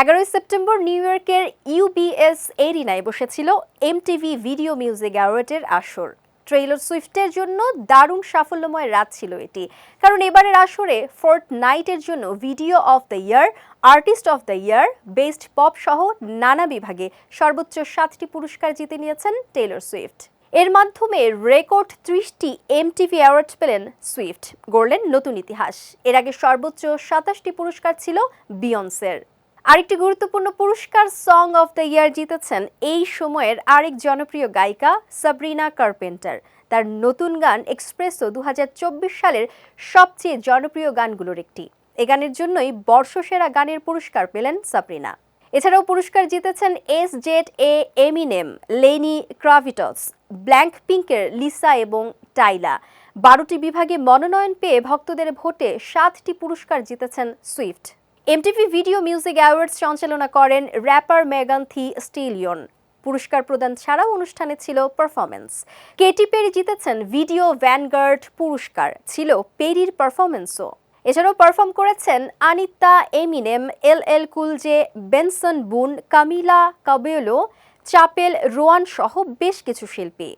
এগারোই September new ইয়র্কের UBS এরিনায় বসেছিল এমটিভি ভিডিও মিউজিক অ্যাওয়ার্ডের আসর। ট্রেইলর সুইফটের জন্য দারুণ সাফল্যময় রাত ছিল এটি। কারণ এবারের আসরে ফোর্ট নাইটের জন্য video of the year, artist of the year best pop সহ নানা বিভাগে সর্বোচ্চ সাতটি পুরস্কার জিতে নিয়েছেন টেইলর সুইফট। এর মাধ্যমে রেকর্ড ত্রিশটি এমটিভি অ্যাওয়ার্ড পেলেন সুইফট, গড়লেন নতুন ইতিহাস। এর আগে সর্বোচ্চ সাতাশটি পুরস্কার ছিল বিয়ন্সের। আরেকটি গুরুত্বপূর্ণ পুরস্কার সং অফ দ্য ইয়ার জিতেছেন এই সময়ের আরেক জনপ্রিয় গায়িকা সাবরিনা কার্পেন্টার তার নতুন গান এক্সপ্রেসো দু সালের সবচেয়ে জনপ্রিয় গানগুলোর একটি। এ গানের জন্যই বর্ষসেরা গানের পুরস্কার পেলেন সাবরিনা এছাড়াও পুরস্কার জিতেছেন S Z A Eminem Lenny Kravitz blank পিঙ্কের লিসা এবং টাইলা বারোটি বিভাগে মনোনয়ন পেয়ে ভক্তদের ভোটে সাতটি পুরস্কার জিতেছেন Swift MTV Video Music Awards সঞ্চালনা করেন র্যাপার মেগান থি স্টিলিয়ন পুরস্কার প্রদান ছাড়াও অনুষ্ঠানে ছিল পারফরমেন্স কেটি পেরি জিতেছেন ভিডিও ভ্যানগার্ড পুরস্কার, ছিল পেরির পারফরমেন্সও এছাড়াও পারফর্ম করেছেন Anitta Eminem L L cool J Benson Boone Camila Cabello Chappell Rowan সহ বেশ কিছু শিল্পী।